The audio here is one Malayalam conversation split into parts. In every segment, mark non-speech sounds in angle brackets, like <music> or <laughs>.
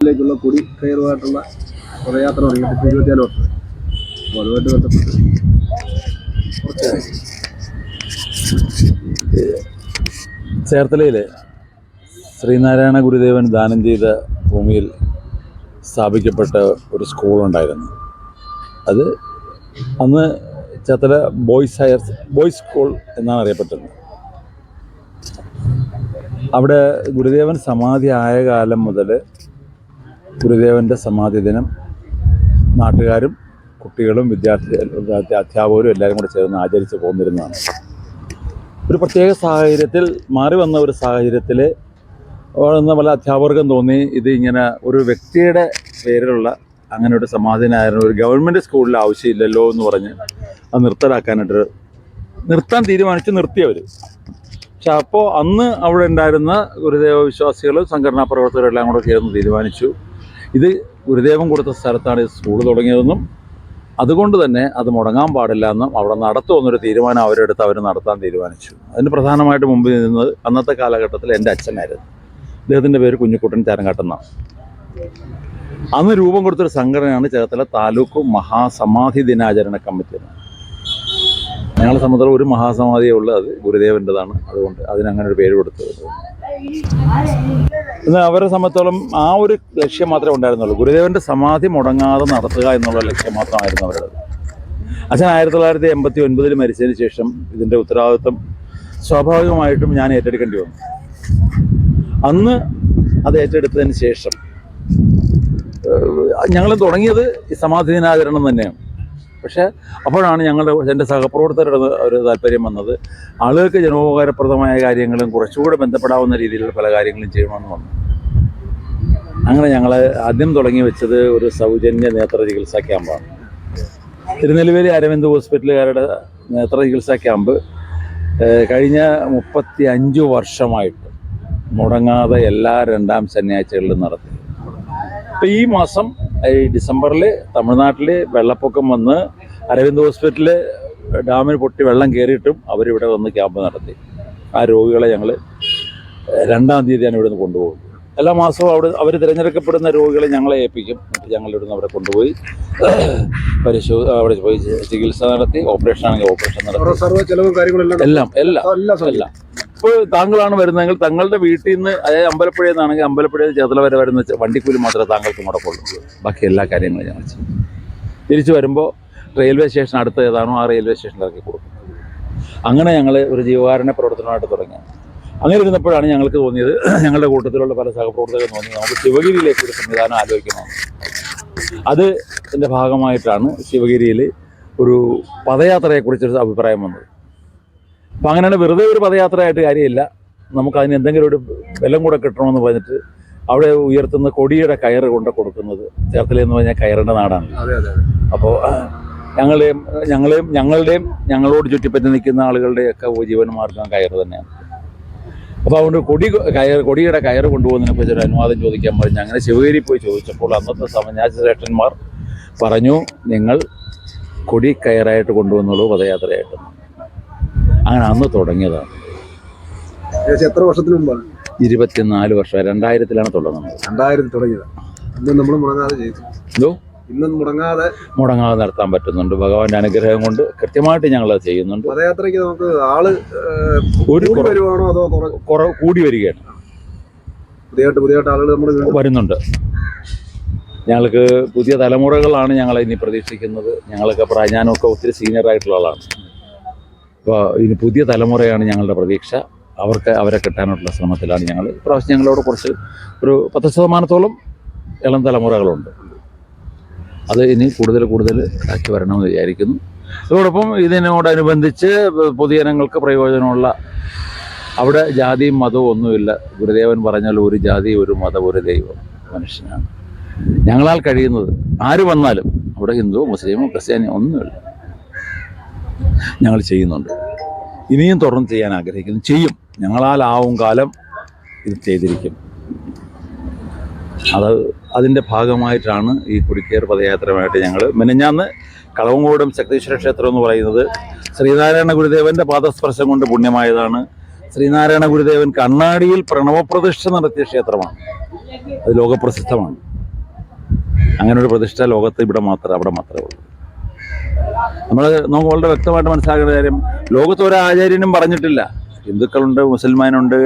ിലേക്കുള്ള കുടി കയറുമായിട്ടുള്ള പദയാത്ര തുടങ്ങിയിട്ട് ഇരുപത്തിനാല് വർഷം. അതുമായിട്ട് ബന്ധപ്പെട്ട്. ചേർത്തലയിലെ ശ്രീനാരായണ ഗുരുദേവൻ ദാനം ചെയ്ത ഭൂമിയിൽ സ്ഥാപിക്കപ്പെട്ട ഒരു സ്കൂളുണ്ടായിരുന്നു. അത് അന്ന് Cherthala boys higher boys school എന്നാണ് അറിയപ്പെട്ടിരുന്നത് അവിടെ ഗുരുദേവൻ സമാധി ആയ കാലം മുതൽ ഗുരുദേവന്റെ സമാധി ദിനം നാട്ടുകാരും കുട്ടികളും വിദ്യാർത്ഥി അധ്യാപകരും എല്ലാവരും കൂടെ ചേർന്ന് ആചരിച്ച് പോന്നിരുന്നതാണ്. ഒരു പ്രത്യേക സാഹചര്യത്തിൽ മാറി വന്ന ഒരു സാഹചര്യത്തിൽ വളർന്ന പല അധ്യാപകർക്കും തോന്നി ഇത് ഇങ്ങനെ ഒരു വ്യക്തിയുടെ പേരിലുള്ള അങ്ങനെ ഒരു സമാധിനായിരുന്നു. ഒരു ഗവൺമെന്റ് സ്കൂളിൽ ആവശ്യമില്ലല്ലോ എന്ന് പറഞ്ഞ് അത് നിർത്തലാക്കാനായിട്ട് നിർത്താൻ തീരുമാനിച്ച് നിർത്തിയവർ പക്ഷെ അപ്പോൾ അന്ന് അവിടെ ഉണ്ടായിരുന്ന ഗുരുദേവ വിശ്വാസികളും സംഘടനാ പ്രവർത്തകരും എല്ലാം കൂടെ ചേർന്ന് തീരുമാനിച്ചു. ഇത് ഗുരുദേവൻ കൊടുത്ത സ്ഥലത്താണ് സ്കൂൾ തുടങ്ങിയതെന്നും അതുകൊണ്ട് തന്നെ അത് മുടങ്ങാൻ പാടില്ല എന്നും അവിടെ നടത്തുമെന്നൊരു തീരുമാനം അവരെടുത്ത് അവർ നടത്താൻ തീരുമാനിച്ചു. അതിന് പ്രധാനമായിട്ട് മുമ്പിൽ നിന്നത് അന്നത്തെ കാലഘട്ടത്തിൽ എന്റെ അച്ഛനായിരുന്നു. അദ്ദേഹത്തിന്റെ പേര് കുഞ്ഞിക്കുട്ടൻ ചാരങ്കാട്ടെന്നാണ് അന്ന് രൂപം കൊടുത്തൊരു സംഘടനയാണ് ചേർത്തല താലൂക്ക് മഹാസമാധി ദിനാചരണ കമ്മിറ്റി. ഞങ്ങളെ സംബന്ധിച്ചിടത്തോളം ഒരു മഹാസമാധിയേ ഉള്ളൂ അത് ഗുരുദേവന്റെതാണ്. അതുകൊണ്ട് അതിനങ്ങനെ ഒരു പേര് കൊടുത്തത്. എന്നാൽ അവരെ സംബന്ധിച്ചോളം ആ ഒരു ലക്ഷ്യം മാത്രമേ ഉണ്ടായിരുന്നുള്ളൂ. ഗുരുദേവന്റെ സമാധി മുടങ്ങാതെ നടത്തുക എന്നുള്ള ലക്ഷ്യം മാത്രമായിരുന്നു അവരുടെ അച്ഛൻ ആയിരത്തി തൊള്ളായിരത്തി എൺപത്തി ഒൻപതിൽ മരിച്ചതിന് ശേഷം ഇതിന്റെ ഉത്തരവാദിത്വം സ്വാഭാവികമായിട്ടും ഞാൻ ഏറ്റെടുക്കേണ്ടി വന്നു. അന്ന് അത് ഏറ്റെടുത്തതിന് ശേഷം ഞങ്ങൾ തുടങ്ങിയത് സമാധി ദിനാചരണം തന്നെയാണ്. പക്ഷേ അപ്പോഴാണ് ഞങ്ങളുടെ എന്റെ സഹപ്രവർത്തകരുടെ ഒരു താല്പര്യം വന്നത്. ആളുകൾക്ക് ജനോപകാരപ്രദമായ കാര്യങ്ങളും കുറച്ചുകൂടെ ബന്ധപ്പെടാവുന്ന രീതിയിലുള്ള പല കാര്യങ്ങളും ചെയ്യണമെന്ന് വന്നു. അങ്ങനെ ഞങ്ങൾ ആദ്യം തുടങ്ങി വെച്ചത് ഒരു സൗജന്യ നേത്ര ചികിത്സാ ക്യാമ്പാണ്. തിരുനെല്ലുവേലി അരവിന്ദ് ഹോസ്പിറ്റലുകാരുടെ നേത്ര ചികിത്സാ ക്യാമ്പ് കഴിഞ്ഞ മുപ്പത്തി അഞ്ച് വർഷമായിട്ട് മുടങ്ങാതെ എല്ലാ രണ്ടാം ശനിയാഴ്ചകളിലും നടത്തി. ഇപ്പം ഈ മാസം ഈ ഡിസംബറിൽ തമിഴ്നാട്ടിൽ വെള്ളപ്പൊക്കം വന്ന് അരവിന്ദ് ഹോസ്പിറ്റലിൽ ഡാമിന് പൊട്ടി വെള്ളം കയറിയിട്ടും അവരിവിടെ വന്ന് ക്യാമ്പ് നടത്തി. ആ രോഗികളെ ഞങ്ങൾ രണ്ടാം തീയതിയാണ് ഇവിടുന്ന് കൊണ്ടുപോകുന്നത്. എല്ലാ മാസവും അവിടെ അവർ തിരഞ്ഞെടുക്കപ്പെടുന്ന രോഗികളെ ഞങ്ങളെ ഏൽപ്പിക്കും. എന്നിട്ട് ഞങ്ങൾ ഇവിടുന്ന് അവരെ കൊണ്ടുപോയി പരിശോ അവിടെ പോയി ചികിത്സ നടത്തി ഓപ്പറേഷൻ ആണെങ്കിൽ ഓപ്പറേഷൻ നടത്തി. എല്ലാം എല്ലാം എല്ലാം. ഇപ്പോൾ താങ്കളാണ് വരുന്നതെങ്കിൽ തങ്ങളുടെ വീട്ടിൽ നിന്ന് അതായത് അമ്പലപ്പുഴയിൽ നിന്നാണെങ്കിൽ അമ്പലപ്പുഴയിൽ ചേർത്തല വരെ വരുന്ന വണ്ടിക്കൂലി മാത്രമേ താങ്കൾക്ക് മുടക്കുള്ളൂ ബാക്കി എല്ലാ കാര്യങ്ങളും ഞാൻ ചെയ്യും തിരിച്ചു വരുമ്പോൾ റെയിൽവേ സ്റ്റേഷൻ അടുത്ത് ഏതാണോ ആ റെയിൽവേ സ്റ്റേഷനിൽ ഇറക്കി കൊടുക്കും അങ്ങനെ ഞങ്ങൾ ഒരു ജീവകാരുണ്യ പ്രവർത്തനമായിട്ട് തുടങ്ങി. അങ്ങനെ ഇരുന്നപ്പോഴാണ് ഞങ്ങൾക്ക് തോന്നിയത് <clears throat> ഞങ്ങളുടെ കൂട്ടത്തിലുള്ള പല സഹപ്രവർത്തകരും തോന്നി നമുക്ക് ശിവഗിരിയിലേക്ക് ഒരു സംവിധാനം ആലോചിക്കണം. അത് എന്റെ ഭാഗമായിട്ടാണ് ശിവഗിരിയിൽ ഒരു പദയാത്രയെക്കുറിച്ചൊരു അഭിപ്രായം വന്നത്. അപ്പം അങ്ങനെയാണ് വെറുതെ ഒരു പദയാത്രയായിട്ട് കാര്യമില്ല. നമുക്ക് അതിന് എന്തെങ്കിലും ഒരു വെല്ലം കൂടെ കിട്ടണമെന്ന് പറഞ്ഞിട്ട് അവിടെ ഉയർത്തുന്ന കൊടിയുടെ കയറ് കൊണ്ട് കൊടുക്കുന്നത് ചേർത്തലെന്ന് പറഞ്ഞാൽ കയറിന്റെ നാടാണ്. അപ്പോൾ ഞങ്ങളുടെയും ഞങ്ങളെയും ഞങ്ങളുടെയും ഞങ്ങളോട് ചുറ്റിപ്പറ്റി നിൽക്കുന്ന ആളുകളുടെയൊക്കെ ജീവന്മാർഗം കയറ് തന്നെയാണ്. അപ്പോൾ അതുകൊണ്ട് കൊടി കയർ കൊടിയുടെ കയർ കൊണ്ടുപോകുന്നതിനെ കുറിച്ച് ഒരു അനുവാദം ചോദിക്കാൻ പറഞ്ഞു അങ്ങനെ ശിവഗിരി പോയി ചോദിച്ചപ്പോൾ അന്നത്തെ സമന്യാസശ്രേഷ്ഠന്മാർ പറഞ്ഞു നിങ്ങൾ കൊടി കയറായിട്ട് കൊണ്ടുവന്നുള്ളൂ പദയാത്രയായിട്ട്. അങ്ങനെ അന്ന് തുടങ്ങിയതാണ് എത്ര വർഷത്തിന് മുമ്പാണ്? ഇരുപത്തിനാല് വർഷം രണ്ടായിരത്തിലാണ് തുടങ്ങുന്നത്. രണ്ടായിരത്തി തുടങ്ങിയത്. ഇന്ന് നമ്മൾ മുടങ്ങാതെ ചെയ്തു എന്തോ? ഇന്നും മുടങ്ങാതെ മുടങ്ങാതെ നടത്താൻ പറ്റുന്നുണ്ട്. ഭഗവാന്റെ അനുഗ്രഹം കൊണ്ട് കൃത്യമായിട്ട് ഞങ്ങൾ അത് ചെയ്യുന്നുണ്ട്. പദയാത്രയ്ക്ക് നമുക്ക് ആൾ ഒരു വരുവാണോ അതോ കുറ- കുറവ് കൂടി വരികയാണ്. പുതിയതായിട്ട് പുതിയതായിട്ട് ആളുകൾ നമ്മൾ വരുന്നുണ്ട്. ഞങ്ങൾക്ക് പുതിയ തലമുറകളാണ് ഞങ്ങൾ ഇനി പ്രതീക്ഷിക്കുന്നത്. ഞങ്ങളൊക്കെ പ്രായ ഞാനൊക്കെ ഒത്തിരി സീനിയർ ആയിട്ടുള്ള ആളാണ്. അപ്പോൾ ഇനി പുതിയ തലമുറയാണ് ഞങ്ങളുടെ പ്രതീക്ഷ. അവർക്ക് അവരെ കിട്ടാനുള്ള ശ്രമത്തിലാണ് ഞങ്ങൾ. ഇപ്രാവശ്യം ഞങ്ങളോട് കുറച്ച് ഒരു പത്ത് ശതമാനത്തോളം ഇളം തലമുറകളുണ്ട്. അത് ഇനി കൂടുതൽ കൂടുതൽ ആക്കി വരണമെന്ന് വിചാരിക്കുന്നു. അതോടൊപ്പം ഇതിനോടനുബന്ധിച്ച് പൊതുജനങ്ങൾക്ക് പ്രയോജനമുള്ള അവിടെ ജാതിയും മതവും ഒന്നുമില്ല. ഗുരുദേവൻ പറഞ്ഞാൽ ഒരു ജാതി ഒരു മതം ഒരു ദൈവം മനുഷ്യനാണ്. ഞങ്ങളാൽ കഴിയുന്നത് ആര് വന്നാലും അവിടെ ഹിന്ദു മുസ്ലിമോ ക്രിസ്ത്യാനിയോ ഒന്നുമില്ല. ഞങ്ങൾ ചെയ്യുന്നുണ്ട്. ഇനിയും തുടർന്ന് ചെയ്യാൻ ആഗ്രഹിക്കുന്നു. ചെയ്യും. ഞങ്ങളാൽ ആവും കാലം ഇത് ചെയ്തിരിക്കും. അത് അതിന്റെ ഭാഗമായിട്ടാണ് ഈ കുടിക്കേർ പദയാത്രയുമായിട്ട് ഞങ്ങൾ മിനഞ്ഞാന്ന് കളവങ്കോടും ശക്തീശ്വര ക്ഷേത്രം എന്ന് പറയുന്നത് ശ്രീനാരായണ ഗുരുദേവന്റെ പാദസ്പർശം കൊണ്ട് പുണ്യമായതാണ്. ശ്രീനാരായണ ഗുരുദേവൻ കണ്ണാടിയിൽ പ്രണവപ്രതിഷ്ഠ നടത്തിയ ക്ഷേത്രമാണ്. അത് ലോകപ്രസിദ്ധമാണ്. അങ്ങനെ ഒരു പ്രതിഷ്ഠ ലോകത്ത് ഇവിടെ മാത്രമേ അവിടെ മാത്രമേ ഉള്ളൂ. നമ്മൾ നമുക്ക് വളരെ വ്യക്തമായിട്ട് മനസ്സിലാക്കേണ്ട കാര്യം ലോകത്ത് ഒരു ആചാര്യനും പറഞ്ഞിട്ടില്ല. ഹിന്ദുക്കളുണ്ട് മുസൽമാനുണ്ട്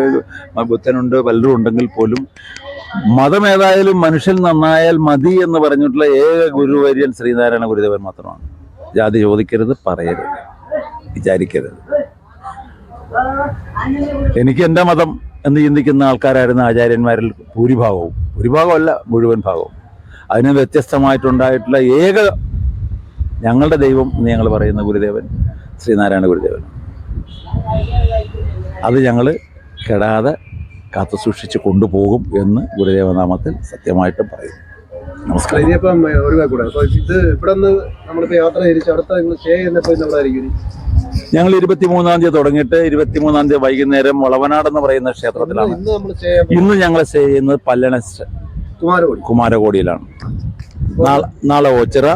ബുദ്ധനുണ്ട് പലരും ഉണ്ടെങ്കിൽ പോലും മതം ഏതായാലും മനുഷ്യൻ നന്നായാൽ മതി എന്ന് പറഞ്ഞിട്ടുള്ള ഏക ഗുരുവര്യൻ ശ്രീനാരായണ ഗുരുദേവൻ മാത്രമാണ്. ജാതി ചോദിക്കരുത് പറയരുത് വിചാരിക്കരുത്. എനിക്ക് എന്റെ മതം എന്ന് ചിന്തിക്കുന്ന ആൾക്കാരായിരുന്ന ആചാര്യന്മാരിൽ ഭൂരിഭാഗവും ഭൂരിഭാഗമല്ല മുഴുവൻ ഭാഗവും. അതിന് വ്യത്യസ്തമായിട്ടുണ്ടായിട്ടുള്ള ഏക ഞങ്ങളുടെ ദൈവം എന്ന് ഞങ്ങൾ പറയുന്ന ഗുരുദേവൻ ശ്രീനാരായണ ഗുരുദേവൻ. അത് ഞങ്ങൾ കെടാതെ കാത്തു സൂക്ഷിച്ച് കൊണ്ടുപോകും എന്ന് ഗുരുദേവനാമത്തിൽ സത്യമായിട്ട് പറയും നമസ്കാരം. ഇനിയിപ്പം ഒരു മൂന്നാം കൂടെ. അപ്പൊ ഇത് ഇവിടെ നിന്ന് നമ്മളിപ്പോ യാത്ര തിരിച്ച് അടുത്ത നിങ്ങൾ സ്റ്റേ ചെയ്യുന്നപ്പോ നമ്മളായിരിക്കും ഞങ്ങൾ ഇരുപത്തിമൂന്നാം തീയതി തുടങ്ങിയിട്ട് ഇരുപത്തിമൂന്നാം തീയതി വൈകുന്നേരം വളവനാട് എന്ന് പറയുന്ന ക്ഷേത്രത്തിലാണ്. ഇന്ന് ഞങ്ങൾ സ്റ്റേ ചെയ്യുന്നത് പല്ലണ കുമാരകോടിയിലാണ്. നാളെ നാളെ ഓച്ചിറ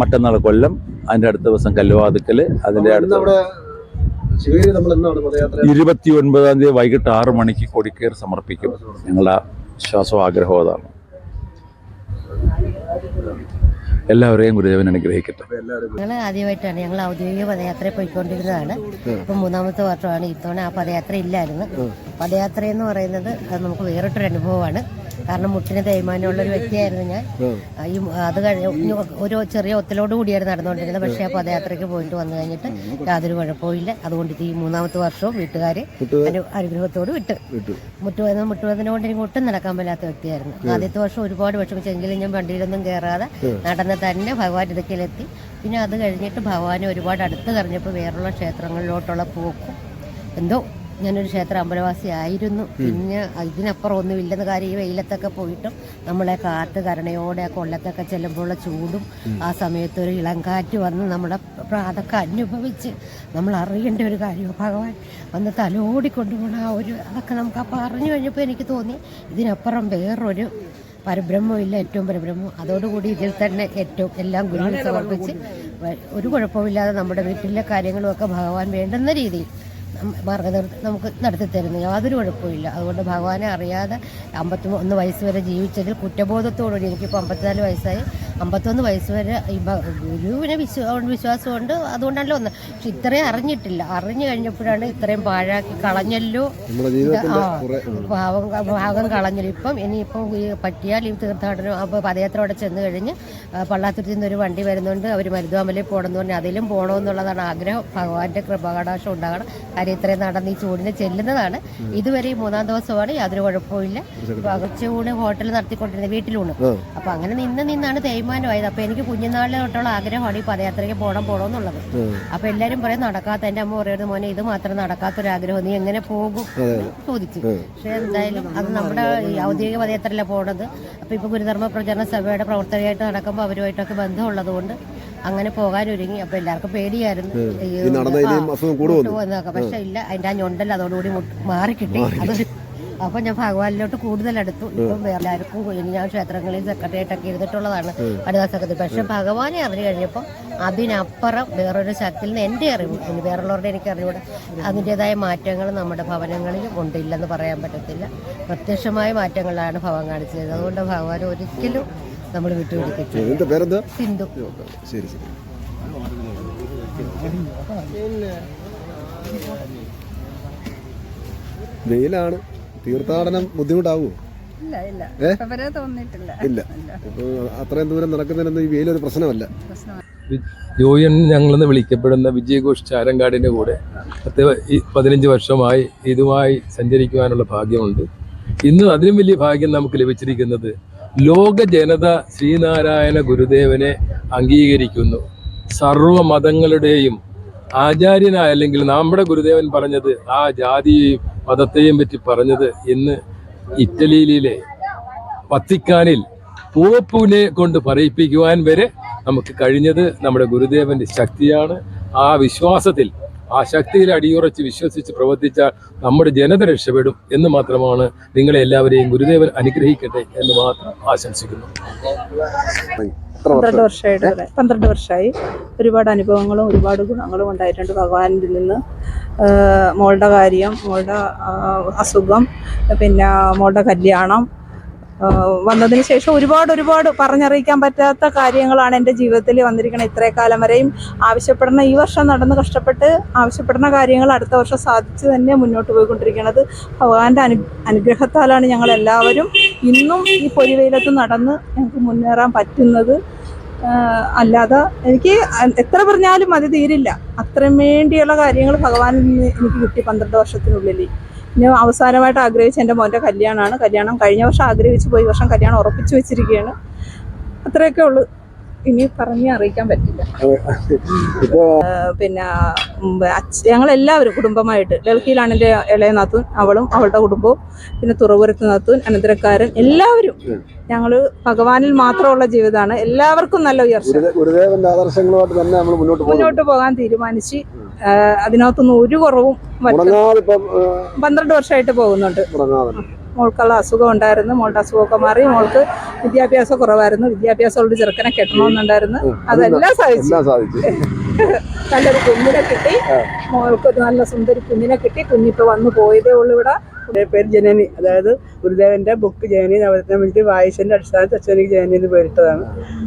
മറ്റന്നാൾ കൊല്ലം അതിന്റെ അടുത്ത ദിവസം കല്ലുവാതുക്കൽ അതിന്റെ അടുത്ത അവിടെ ശിവേരി നമ്മൾ എന്നാണ് പദയാത്ര ഇരുപത്തി ഒൻപതാം തീയതി വൈകിട്ട് ആറു മണിക്ക് കൊടിക്കേർ സമർപ്പിക്കും. ഞങ്ങളുടെ വിശ്വാസവും ആഗ്രഹവും അതാണ്. എല്ലാവരെയും ഗുരുദേവൻ അനുഗ്രഹിക്കട്ടെ. ഞങ്ങൾ ആദ്യമായിട്ടാണ് ഞങ്ങൾ ഔദ്യോഗിക പദയാത്ര പോയിക്കൊണ്ടിരുന്നതാണ്. ഇപ്പൊ മൂന്നാമത്തെ വർഷമാണ് ഇത്തവണ ആ പദയാത്ര ഇല്ലായിരുന്നു. പദയാത്ര എന്ന് പറയുന്നത് അത് നമുക്ക് വേറിട്ടൊരു അനുഭവമാണ്. കാരണം മുട്ടിന് തേയ്മാനമുള്ള ഒരു വ്യക്തിയായിരുന്നു ഞാൻ. ഈ അത് കഴിഞ്ഞ് ഒരു ചെറിയ ഒത്തിലോട് കൂടിയായിരുന്നു നടന്നുകൊണ്ടിരുന്നത്. പക്ഷേ ആ പദയാത്രയ്ക്ക് പോയിട്ട് വന്നു കഴിഞ്ഞിട്ട് യാതൊരു കുഴപ്പമില്ല അതുകൊണ്ട് ഈ മൂന്നാമത്തെ വർഷവും വീട്ടുകാർ അനുഗ്രഹത്തോട് വിട്ട്. മുട്ടുവേദന മുട്ടുവേദന കൊണ്ട് എനിക്ക് ഒട്ടും നടക്കാൻ പറ്റാത്ത വ്യക്തിയായിരുന്നു. ആദ്യത്തെ വർഷം ഒരുപാട് വിഷമിച്ചെങ്കിലും ഞാൻ വണ്ടിയിലൊന്നും കയറാതെ നടന്ന് തന്നെ ഭഗവാൻ ഇതൊക്കെയിലെത്തി പിന്നെ അത് കഴിഞ്ഞിട്ട് ഭഗവാൻ ഒരുപാട് അടുത്ത് കറിഞ്ഞപ്പോൾ വേറുള്ള ക്ഷേത്രങ്ങളിലോട്ടുള്ള പോക്കും എന്തോ ഞാനൊരു ക്ഷേത്ര അമ്പലവാസി ആയിരുന്നു പിന്നെ ഇതിനപ്പുറം ഒന്നുമില്ലെന്ന കാര്യം ഈ വെയിലത്തൊക്കെ പോയിട്ടും നമ്മളെ കാത്ത് കരണയോടെ ആ കൊല്ലത്തൊക്കെ ചെല്ലുമ്പോഴുള്ള ചൂടും ആ സമയത്ത് ഒരു ഇളം കാറ്റ് വന്ന് നമ്മുടെ അതൊക്കെ അനുഭവിച്ച് നമ്മൾ അറിയേണ്ട ഒരു കാര്യം ഭഗവാൻ വന്ന് തലോടി കൊണ്ടുപോകണം ആ ഒരു അതൊക്കെ നമുക്ക് ആ പറഞ്ഞു കഴിഞ്ഞപ്പോൾ എനിക്ക് തോന്നി ഇതിനപ്പുറം വേറൊരു പരബ്രഹ്മമില്ല ഏറ്റവും പരബ്രഹ്മം. അതോടുകൂടി ഇതിൽ തന്നെ ഏറ്റവും എല്ലാം ഗുരുവിനെ സമർപ്പിച്ച് ഒരു കുഴപ്പമില്ലാതെ നമ്മുടെ വീട്ടിലെ കാര്യങ്ങളുമൊക്കെ ഭഗവാൻ വേണ്ടുന്ന രീതിയിൽ മാർഗനിർദ്ദേശം നമുക്ക് നടത്തി തരുന്നു. യാതൊരു കുഴപ്പമില്ല അതുകൊണ്ട് ഭഗവാനെ അറിയാതെ അമ്പത്തി ഒന്ന് വയസ്സ് വരെ ജീവിച്ചതിൽ കുറ്റബോധത്തോടുകൂടി എനിക്കിപ്പോൾ അമ്പത്തിനാല് വയസ്സായി. അമ്പത്തൊന്ന് വയസ്സ് വരെ ഗുരുവിനെ വിശ്വാ വിശ്വാസമുണ്ട്. അതുകൊണ്ടല്ലോ ഒന്ന് പക്ഷെ ഇത്രയും അറിഞ്ഞിട്ടില്ല. അറിഞ്ഞു കഴിഞ്ഞപ്പോഴാണ് ഇത്രയും പാഴാക്കി കളഞ്ഞല്ലോ. ഭാവം ഭാഗം കളഞ്ഞല്ലോ. ഇപ്പം ഇനിയിപ്പം പറ്റിയാൽ ഈ തീർത്ഥാടനം അപ്പോൾ പദയാത്ര അവിടെ ചെന്ന് കഴിഞ്ഞ് പള്ളാത്തുരുത്തിൽ നിന്ന് ഒരു വണ്ടി വരുന്നുണ്ട്. അവർ മരുതാമലയിൽ പോകണമെന്ന് പറഞ്ഞാൽ അതിലും പോകണമെന്നുള്ളതാണ് ആഗ്രഹം. ഭഗവാന്റെ കൃപകടാശം ഉണ്ടാകണം. കാര്യം ഇത്രയും നടന്ന് ഈ ചൂടിന് ചെല്ലുന്നതാണ്. ഇതുവരെ ഈ മൂന്നാം ദിവസമാണ്. യാതൊരു കുഴപ്പമില്ല പകച്ചൂണ് ഹോട്ടൽ നടത്തിക്കൊണ്ടിരുന്നത് വീട്ടിലൂണ് അപ്പൊ അങ്ങനെ നിന്ന് നിന്നാണ് തേയ്മാനമായത് അപ്പൊ എനിക്ക് കുഞ്ഞുനാളിലെ തൊട്ടുള്ള ആഗ്രഹമാണ് ഈ പദയാത്രയ്ക്ക് പോകണം എന്നുള്ളത് അപ്പൊ എല്ലാരും പറയും നടക്കാത്ത എന്റെ അമ്മ പറയുന്നത് മോനെ ഇത് മാത്രം നടക്കാത്തൊരാഗ്രഹം നീ എങ്ങനെ പോകും ചോദിച്ചു പക്ഷെ എന്തായാലും അത് നമ്മുടെ ഈ ഔദ്യോഗിക പദയാത്രയല്ല പോണത്. അപ്പൊ ഇപ്പൊ ഗുരുധർമ്മ പ്രചരണ സഭയുടെ പ്രവർത്തകരായിട്ട് നടക്കുമ്പോൾ അവരുമായിട്ടൊക്കെ ബന്ധമുള്ളത് കൊണ്ട് അങ്ങനെ പോകാൻ ഒരുങ്ങി അപ്പൊ എല്ലാവർക്കും പേടിയായിരുന്നു. പക്ഷെ ഇല്ല അതിന്റെ ആ ഞൊണ്ടല്ല അതോടുകൂടി മാറി മാറിക്കിട്ടി. അതൊരു അപ്പൊ ഞാൻ ഭഗവാനിലോട്ട് കൂടുതൽ എടുത്തു ഇപ്പം വേറെ എല്ലാവർക്കും ഇനി ഞാൻ ക്ഷേത്രങ്ങളിൽ ആയിട്ട് ഇരുന്നിട്ടുള്ളതാണ്. വനിതാ സെക്രട്ടറി പക്ഷെ ഭഗവാനെ അറിഞ്ഞു കഴിഞ്ഞപ്പോൾ അതിനപ്പുറം വേറൊരു ശക്തിയിൽ നിന്ന് എന്റെ അറിവ് ഇനി വേറുള്ളവരുടെ എനിക്ക് അറിഞ്ഞൂടെ അതിന്റെതായ മാറ്റങ്ങൾ നമ്മുടെ ഭവനങ്ങളിലും ഉണ്ട് ഇല്ലെന്ന് പറയാൻ പറ്റത്തില്ല. പ്രത്യക്ഷമായ മാറ്റങ്ങളാണ് ഭവൻ കാണിച്ചത്. അതുകൊണ്ട് ഭഗവാൻ ഒരിക്കലും നമ്മൾ പേരെന്താ? സിന്ധു. ശരി ശരി. വെയിലാണ്. തീർത്ഥാടനം ബുദ്ധിമുട്ടാവോ? ഇല്ല അത്രയും ദൂരം നടക്കുന്നതിനൊന്നും ഈ വെയിലൊരു പ്രശ്നമല്ല. ജോയൻ ഞങ്ങളെന്ന് വിളിക്കപ്പെടുന്ന വിജയഘോഷ് ചാരങ്കാടിന്റെ കൂടെ പത്ത് ഈ പതിനഞ്ച് വർഷമായി ഇതുമായി സഞ്ചരിക്കുവാനുള്ള ഭാഗ്യമുണ്ട്. ഇന്ന് അതിലും വലിയ ഭാഗ്യം നമുക്ക് ലഭിച്ചിരിക്കുന്നത് ലോക ജനത ശ്രീനാരായണ ഗുരുദേവനെ അംഗീകരിക്കുന്നു. സർവ മതങ്ങളുടെയും ആചാര്യനായ അല്ലെങ്കിൽ നമ്മുടെ ഗുരുദേവൻ പറഞ്ഞത് ആ ജാതിയെയും മതത്തെയും പറ്റി പറഞ്ഞത് ഇന്ന് ഇറ്റലിയിലെ വത്തിക്കാനിൽ പോപ്പിനെ കൊണ്ട് പറയിപ്പിക്കുവാൻ വരെ നമുക്ക് കഴിഞ്ഞത് നമ്മുടെ ഗുരുദേവന്റെ ശക്തിയാണ്. ആ വിശ്വാസത്തിൽ ആ ശക്തിയിൽ അടിയുറച്ച് വിശ്വസിച്ച് പ്രവർത്തിച്ചാൽ നമ്മുടെ ജനത രക്ഷപ്പെടും എന്ന് മാത്രമാണ് നിങ്ങളെ എല്ലാവരെയും ഗുരുദേവൻ അനുഗ്രഹിക്കട്ടെ എന്ന് മാത്രം ആശംസിക്കുന്നു. പന്ത്രണ്ട് വർഷം? വർഷമായിട്ട് പന്ത്രണ്ട് വർഷമായി. ഒരുപാട് അനുഭവങ്ങളും ഒരുപാട് ഗുണങ്ങളും ഉണ്ടായിട്ടുണ്ട് ഭഗവാനിൽ നിന്ന്. മോളുടെ കാര്യം മോളുടെ അസുഖം പിന്നെ മോളുടെ കല്യാണം വന്നതിന് ശേഷം ഒരുപാട് ഒരുപാട് പറഞ്ഞറിയിക്കാൻ പറ്റാത്ത കാര്യങ്ങളാണ് എന്റെ ജീവിതത്തിൽ വന്നിരിക്കുന്നത്. ഇത്രേ കാലം വരെയും ആവശ്യപ്പെടുന്ന ഈ വർഷം നടന്ന് കഷ്ടപ്പെട്ട് ആവശ്യപ്പെടുന്ന കാര്യങ്ങൾ അടുത്ത വർഷം സാധിച്ച് തന്നെ മുന്നോട്ട് പോയിക്കൊണ്ടിരിക്കുന്നത്. ഭഗവാന്റെ അനു അനുഗ്രഹത്താലാണ് ഞങ്ങൾ എല്ലാവരും ഇന്നും ഈ പൊരിവെയിലത്ത് നടന്ന് ഞങ്ങൾക്ക് മുന്നേറാൻ പറ്റുന്നത്. അല്ലാതെ എനിക്ക് എത്ര പറഞ്ഞാലും മതി തീരില്ല. അത്രയും വേണ്ടിയുള്ള കാര്യങ്ങൾ ഭഗവാൻ എനിക്ക് കിട്ടി പന്ത്രണ്ട് വർഷത്തിനുള്ളിൽ. ഇനി അവസാനമായിട്ട് ആഗ്രഹിച്ച എന്റെ മോന്റെ കല്യാണമാണ്. കല്യാണം കഴിഞ്ഞ വർഷം ആഗ്രഹിച്ച് പോയി. വർഷം കല്യാണം ഉറപ്പിച്ചു വെച്ചിരിക്കുകയാണ്. അത്രയൊക്കെ ഉള്ളു. ഇനി പറഞ്ഞ് അറിയിക്കാൻ പറ്റില്ല. പിന്നെ ഞങ്ങൾ ഞങ്ങളെല്ലാവരും കുടുംബമായിട്ട് ഡൽഹിയിലാണ് എന്റെ ഇളയ നാത്തൂൻ അവളും അവളുടെ കുടുംബവും പിന്നെ തുറവൂരത്ത് നാത്തൂൻ അനന്തരക്കാരൻ എല്ലാവരും. ഞങ്ങൾ ഭഗവാനിൽ മാത്രമുള്ള ജീവിതമാണ്. എല്ലാവർക്കും നല്ല ഉയർച്ച. ആദർശങ്ങളുമായിട്ട് തന്നെ നമ്മൾ മുന്നോട്ട് മുന്നോട്ട് പോകാൻ തീരുമാനിച്ച് അതിനകത്തുനിന്ന് അതിനകത്തൊന്നും ഒരു കുറവും പന്ത്രണ്ട് വർഷമായിട്ട് പോകുന്നുണ്ട്. മോൾക്കുള്ള അസുഖം ഉണ്ടായിരുന്നു. മോളുടെ അസുഖമൊക്കെ മാറി. മോൾക്ക് വിദ്യാഭ്യാസം കുറവായിരുന്നു. വിദ്യാഭ്യാസമുള്ള ചെറുക്കനെ കെട്ടണമെന്നുണ്ടായിരുന്നു. അതെല്ലാം സാധിച്ചു. <laughs> നല്ലൊരു കുഞ്ഞിനെ കിട്ടി. മോൾക്ക് ഒരു നല്ല സുന്ദരി കുഞ്ഞിനെ കിട്ടി. കുഞ്ഞിപ്പോ വന്നു പോയതേ ഉള്ളൂ ഇവിടെ. പേര് ജനനി. അതായത് ഗുരുദേവന്റെ ബുക്ക് ജനനി നവരത്നം വേണ്ടി വായിച്ചതിന്റെ അടിസ്ഥാനത്തിൽ അച്ഛനെനിക്ക് ജനനി എന്ന് പേരിട്ടതാണ്.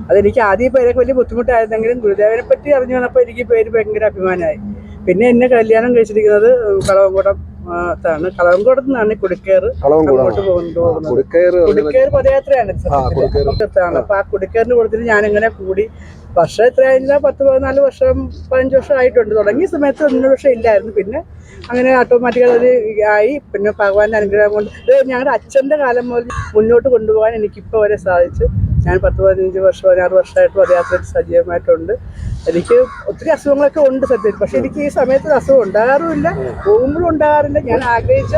അതെനിക്ക് ആദ്യം പേരൊക്കെ വലിയ ബുദ്ധിമുട്ടായിരുന്നെങ്കിലും ഗുരുദേവനെ പറ്റി അറിഞ്ഞു വന്നപ്പോൾ എനിക്ക് പേര് ഭയങ്കര അഭിമാനമായി. പിന്നെ എന്നെ കല്യാണം കഴിച്ചിരിക്കുന്നത് കളവങ്കോടം ആ, ത്താണ് കളവങ്കോടത്ത് നിന്നാണ് കൊടുക്കയറ് കുടിക്കേറ് പദയാത്രയാണ്. ാണ് അപ്പൊ ആ കുടിക്കേറിന്റെ കൂട്ടത്തിൽ ഞാനിങ്ങനെ കൂടി വർഷം എത്രയായില്ല? പത്ത് പതിനാല് വർഷം പതിനഞ്ച് വർഷം ആയിട്ടുണ്ട്. തുടങ്ങിയ സമയത്ത് ഒന്നര വർഷം ഇല്ലായിരുന്നു. പിന്നെ അങ്ങനെ ഓട്ടോമാറ്റിക്കലി അത് ആയി. പിന്നെ ഭഗവാന്റെ അനുഗ്രഹം കൊണ്ട് ഞങ്ങളുടെ അച്ഛന്റെ കാലം മുതൽ മുന്നോട്ട് കൊണ്ടുപോകാൻ എനിക്കിപ്പോൾ വരെ സാധിച്ചു. ഞാൻ പത്ത് പതിനഞ്ച് വർഷം പതിനാറ് വർഷമായിട്ട് പദയാത്രയിൽ സജീവമായിട്ടുണ്ട്. എനിക്ക് ഒത്തിരി അസുഖങ്ങളൊക്കെ ഉണ്ട് സത്യത്തിൽ. പക്ഷെ എനിക്ക് ഈ സമയത്ത് അസുഖം ഉണ്ടാകാറുമില്ല പോകുമ്പോഴും ഉണ്ടാകാറില്ല. ഞാൻ ആഗ്രഹിച്ച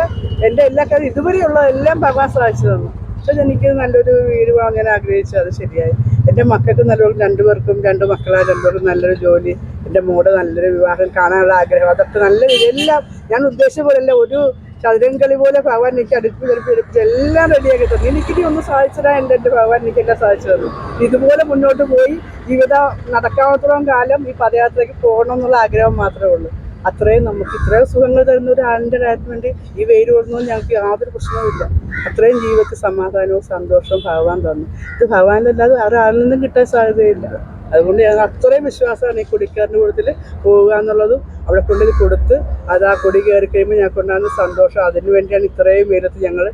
എന്റെ എല്ലാ കാര്യം ഇതുവരെയുള്ള എല്ലാം ഭഗവാൻ സാധിച്ചു തന്നു. പക്ഷെ എനിക്ക് നല്ലൊരു വീട് വാങ്ങാൻ ആഗ്രഹിച്ചു അത് ശരിയായി. എന്റെ മക്കൾക്ക് നല്ലൊരു രണ്ടുപേർക്കും രണ്ട് മക്കളായ രണ്ടുപേർക്കും നല്ലൊരു ജോലി എന്റെ മോടെ നല്ലൊരു വിവാഹം കാണാനുള്ള ആഗ്രഹം. അതൊക്കെ നല്ല എല്ലാം ഞാൻ ഉദ്ദേശിച്ച പോലെ ഒരു ചതുരം കളി പോലെ ഭഗവാൻ എനിക്ക് ചെറുപ്പ് എടുപ്പിച്ച് എല്ലാം റെഡിയാക്കി തന്നു. എനിക്കിനി ഒന്ന് സാധിച്ചതാ എന്റെ എന്റെ ഭഗവാൻ എനിക്ക് എന്നെ സാധിച്ചു തന്നു ഇതുപോലെ മുന്നോട്ട് പോയി ജീവിതം നടക്കാവുന്നത്തോളം കാലം ഈ പദയാത്രയ്ക്ക് പോകണം എന്നുള്ള ആഗ്രഹം മാത്രമേ ഉള്ളൂ. അത്രയും നമുക്ക് ഇത്രയും സുഖങ്ങൾ തരുന്ന ഒരു ആളിന്റെ കാര്യത്തിന് വേണ്ടി ഈ വെയിൽ കൊള്ളുന്നതും ഞങ്ങൾക്ക് യാതൊരു പ്രശ്നവുമില്ല അത്രയും ജീവിതത്തിൽ സമാധാനവും സന്തോഷവും ഭഗവാൻ തന്നു. ഇത് ഭഗവാനല്ലാതെ വേറെ ആരിൽ നിന്നും കിട്ടാൻ സാധ്യതയില്ല. അതുകൊണ്ട് ഞങ്ങൾ അത്രയും വിശ്വാസമാണ് ഈ കൊടിക്കാരന്റെ കൂട്ടത്തിൽ പോവുക എന്നുള്ളതും അവിടെ കൊണ്ടു കൊടുത്ത് അത് ആ കൊടി കയറി കഴിയുമ്പോൾ ഞങ്ങൾക്ക് ഉണ്ടാകുന്ന സന്തോഷം. അതിനു വേണ്ടിയാണ് ഇത്രയും വെയിലത്ത് ഞങ്ങൾ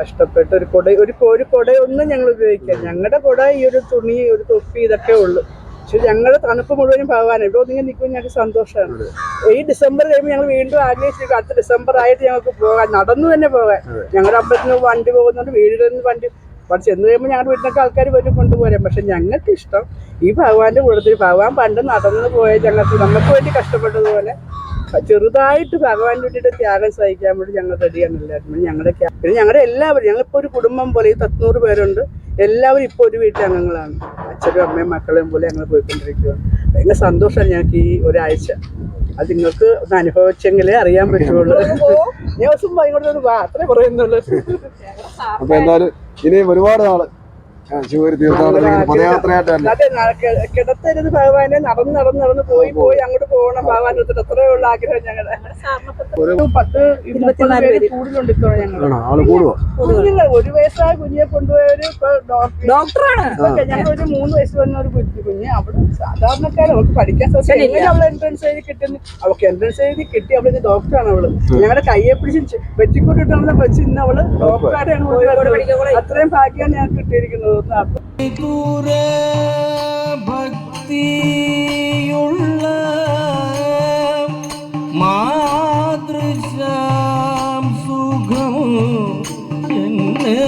കഷ്ടപ്പെട്ട് ഒരു കൊട ഒരു ഒരു കൊടയൊന്നും ഞങ്ങൾ ഉപയോഗിക്കുക ഞങ്ങളുടെ കൊട ഈ ഒരു തുണി ഒരു തൊപ്പി ഇതൊക്കെ ഉള്ളു. പക്ഷെ ഞങ്ങളുടെ തണുപ്പ് മുഴുവനും ഭഗവാൻ ഇവിടെ ഒന്നിങ്ങനെ നിൽക്കുമ്പോൾ ഞങ്ങൾക്ക് സന്തോഷമാണ്. ഈ ഡിസംബർ കഴിയുമ്പോൾ ഞങ്ങൾ വീണ്ടും ആഗ്രഹിച്ചിരിക്കും അടുത്ത ഡിസംബർ ആയിട്ട് ഞങ്ങൾക്ക് പോകാൻ നടന്നു തന്നെ പോകാൻ. ഞങ്ങളുടെ അമ്പലത്തിന് വണ്ടി പോകുന്നുണ്ട് വീടുകളിൽ നിന്ന് വണ്ടി അവിടെ ചെന്ന് കഴിയുമ്പോൾ ഞങ്ങളുടെ വീട്ടിലൊക്കെ ആൾക്കാർ വരും കൊണ്ടുപോരാം. പക്ഷെ ഞങ്ങൾക്ക് ഇഷ്ടം ഈ ഭഗവാന്റെ കൂടത്തിൽ ഭഗവാൻ പണ്ട് നടന്നു പോയ ഞങ്ങൾക്ക് നമുക്ക് വേണ്ടി കഷ്ടപ്പെട്ടതുപോലെ ചെറുതായിട്ട് ഭഗവാൻ വേണ്ടിയിട്ട് ത്യാഗം സഹിക്കാൻ വേണ്ടി ഞങ്ങൾ റെഡിയാണ് എല്ലാവരും. ഞങ്ങളുടെ പിന്നെ ഞങ്ങളുടെ എല്ലാവരും ഞങ്ങളിപ്പോൾ ഒരു കുടുംബം പോലെ ഈ പത്തുനൂറ് പേരുണ്ട്. എല്ലാവരും ഇപ്പോൾ ഒരു വീട്ടിലെ അംഗങ്ങളാണ്. അച്ഛനും അമ്മയും മക്കളെയും പോലെ ഞങ്ങൾ പോയിക്കൊണ്ടിരിക്കുകയാണ്. ഭയങ്കര സന്തോഷമാണ് ഞങ്ങൾക്ക് ഈ ഒരാഴ്ച. അത് നിങ്ങൾക്ക് ഒന്ന് അനുഭവിച്ചെങ്കിലേ അറിയാൻ പറ്റുള്ളൂ. ഞാൻ ദിവസം വാ അത്രേ പറയുന്നുള്ളൂ. ഇനി ഒരുപാട് നാൾ. ശിവഗിരി തീർത്ഥാടനം പദയാത്രയായിട്ട് തന്നെ അതെ ന- കി- കിടത്തരുത് ഭഗവാനെ. നടന്ന് നടന്ന് നടന്ന് പോയി പോയി അങ്ങോട്ട് പോകണം. ഭഗവാൻ എടുത്തിട്ട് അത്രയുള്ള ആഗ്രഹം ഞങ്ങളുടെ ഒരു പത്ത് ഇരുപത്തിനാല് പേര് കൂടുതലുണ്ട് ഇത്തവണ ഞങ്ങൾ ആൾ കൂടുവോ? കുഞ്ഞുങ്ങൾ ഒരു വയസ്സായ കുഞ്ഞിനെ കൊണ്ടുപോയൊരു ഡോക്ടറാണ്. ഞങ്ങൾ ഒരു മൂന്ന് വയസ്സ് വന്ന ഒരു കുഞ്ഞു കുഞ്ഞ് അവിടെ സാധാരണക്കാരെ അവൾക്ക് പഠിക്കാൻ അവൾ എൻട്രൻസ് എഴുതി കിട്ടുന്നു? അവൾക്ക് എൻട്രൻസ് എഴുതി കിട്ടി അവൾ ഡോക്ടറാണ് അവൾ. ഞങ്ങളുടെ കയ്യെ പിടിച്ച് വെറ്റിക്കൂട്ട് ഇട്ടാണ് വെച്ച് ഇന്ന് അവൾ ഡോക്ടറായിട്ടാണ് അത്രയും ഭാഗ്യമാണ് ഞാൻ കിട്ടിയിരിക്കുന്നത്. അപ്പൊ ദൂരെ ഭക്തിയുള്ള മാതൃശാം സുഖം എന്നെ